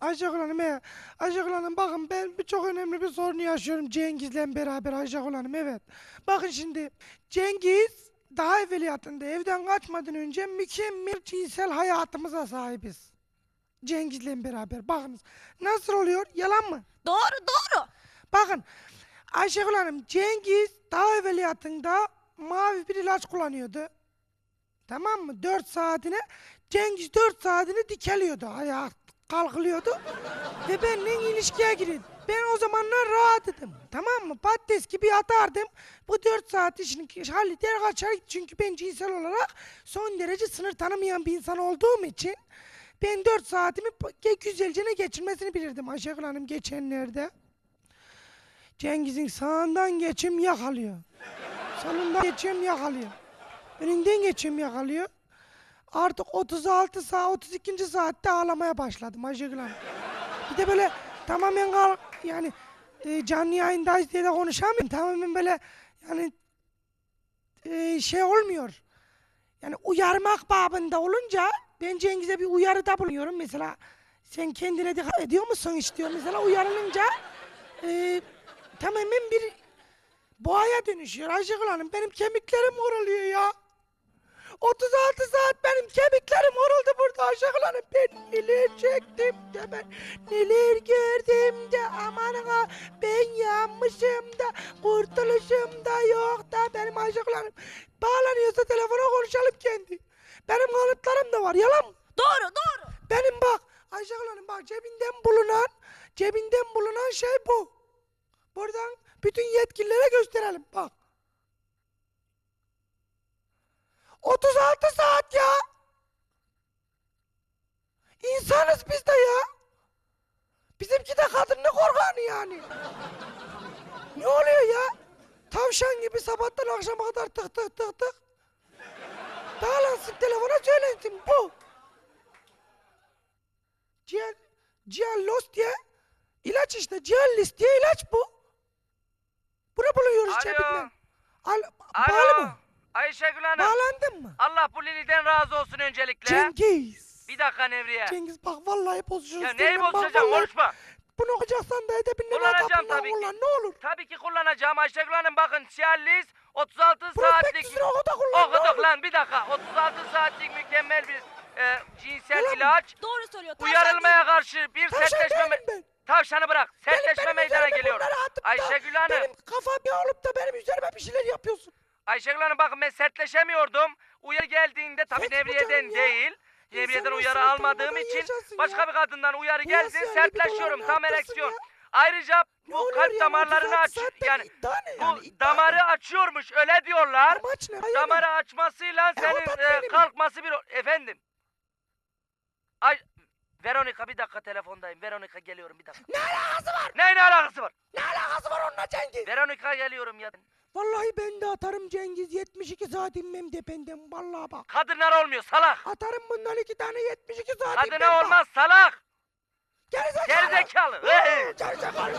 Ayşegül Hanım, he. Ayşegül Hanım bakın ben bir çok önemli bir sorunu yaşıyorum Cengiz'le beraber Ayşegül Hanım evet. Bakın şimdi Cengiz daha evveliyatında evden kaçmadan önce mükemmel cinsel hayatımıza sahibiz. Cengiz'le beraber bakınız. Nasıl oluyor? Yalan mı? Doğru doğru. Bakın Ayşegül Hanım Cengiz daha evveliyatında mavi bir ilaç kullanıyordu. Tamam mı? 4 saatine Cengiz 4 saatini dikeliyordu. Ayağa kalkılıyordu. ve benimle ilişkiye giriyordu. Ben o zamanlar rahatladım. Tamam mı? Patates gibi yatardım. Bu 4 saat işini halleder kaçar. Çünkü ben cinsel olarak son derece sınır tanımayan bir insan olduğum için ben 4 saatimi güzelce geçirmesini bilirdim Ayşegül Hanım geçenlerde. Cengiz'in sağından geçim yakalıyor. Solundan geçim yakalıyor. Önünden geçim yakalıyor. Artık 36 saat, 32. saatte ağlamaya başladım Ayşegül Hanım. Bir de böyle tamamen kal, yani e, canlı yayındayız diye de konuşamıyorum. Tamamen böyle yani e, şey olmuyor. Yani uyarmak babında olunca ben Cengiz'e bir uyarıda bulunuyorum. Mesela sen kendine dikkat ediyor musun hiç diyor. Mesela uyarılınca e, tamamen bir boğaya dönüşüyor Ayşegül. Benim kemiklerim moruluyor ya. 36 saat benim kemiklerim Hanım. Ben neler çektim de ben neler gördüm de aman ha ben yanmışım da kurtuluşum da yok da benim Ayşegül Hanım. Bağlanıyorsa telefona konuşalım kendi. Benim kanıtlarım da var yalan mı? Doğru doğru. Benim bak Ayşegül Hanım bak cebinden bulunan cebinden bulunan şey bu. Buradan bütün yetkililere gösterelim bak. 36 saat ya. İnsanız biz de ya. Bizimki de kadınlık organı yani. Ne oluyor ya? Tavşan gibi sabahtan akşama kadar tık tık tık tık. Bağlansın telefona söylensin bu. Cihan, Cihan Los diye ilaç işte. Cihan Lis diye ilaç bu. Bunu buluyoruz Alo. cebinden. Al, bağlı Alo. mı? Ayşegül Hanım. Bağlandın mı? Allah bu Lili'den razı olsun öncelikle. Cengiz. Bir dakika Nevriye. Cengiz bak vallahi bozacağız. Ya neyi bozacağım konuşma. Bunu okuyacaksan da edebinle Kullanacağım tabii ki. kullan ne olur. Tabii ki kullanacağım Ayşegül Hanım bakın Cialis 36 saatlik Prospektüsünü oku da kullan ne okuduk olur. lan bir dakika 36 saatlik mükemmel bir e, cinsel mı? ilaç Doğru söylüyor. Tavşan uyarılmaya değil. karşı bir Tavşan sertleşme değilim ben. tavşanı bırak Benim- sertleşme benim meydana üzerime geliyor. bunları atıp da Ayşegül Hanım Benim kafam bir olup da benim üzerime bir şeyler yapıyorsun. Ayşegül Hanım bakın ben sertleşemiyordum. Uyarı geldiğinde tabii Nevriye'den canım ya. değil. İnsanlar uyarı almadığım için başka bir kadından uyarı geldi. Sertleşiyorum tam ereksiyon. Ayrıca bu kalp damarlarını 36 aç yani bu damarı açıyormuş öyle diyorlar. Damarı açmasıyla o senin e, kalkması bir efendim. Ay Veronika bir dakika telefondayım. Veronika geliyorum bir dakika. Ne alakası var? Ne ne alakası var? Ne alakası var onunla Cengiz? Veronika geliyorum ya. Vallahi ben de atarım Cengiz 72 saat inmem dependen vallahi bak. Kadınlar olmuyor salak. Atarım bundan iki tane 72 saat inmem Kadına bak. olmaz salak. Gerizekalı. Gerizekalı. Gerizekalı.